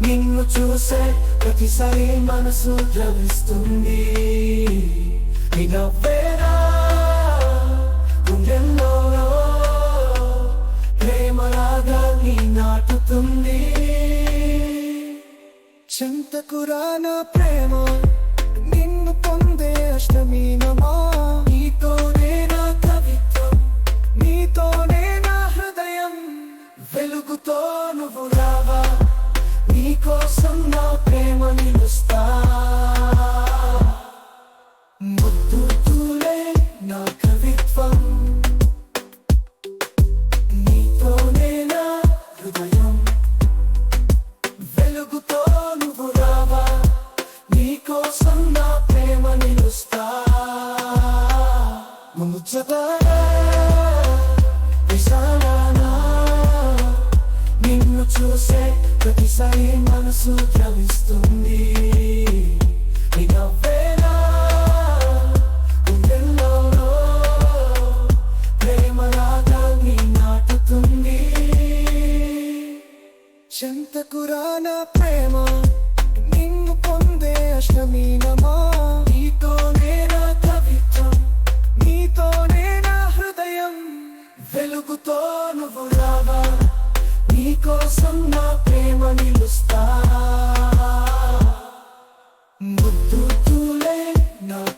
నిన్ను చూసే ప్రతిసారి మనసు ద్రవిస్తుంది. నవ్వేనా? గుండెల్లో ప్రేమలాగా నీ నాటుతుంది. చింతకురాన ప్రేమ? నిన్ను పొందే అష్టమి నమా నీతోనే నా కవిత్వం. నీతోనే నా హృదయం. వెలుగుతో నువ్వు నీకోసం నా ప్రేమ నిలుస్తా ముద్దు తూలే నా కవిత్వం. నీతోనే నా హృదయం? వెలుగుతో నువ్వు రావా? నీకోసం నా ప్రేమ నిలుస్తా విశాలానా? నిన్ను చూసే ప్రతిసారి మనసు ద్రవిస్తుంది నాటుతుంది. చెంతకురాన ప్రేమ నిన్ను పొందే అష్టమి నమా నీతోనే నా కవిత్వం నీతోనే నా హృదయం. వెలుగుతో నువ్వు no.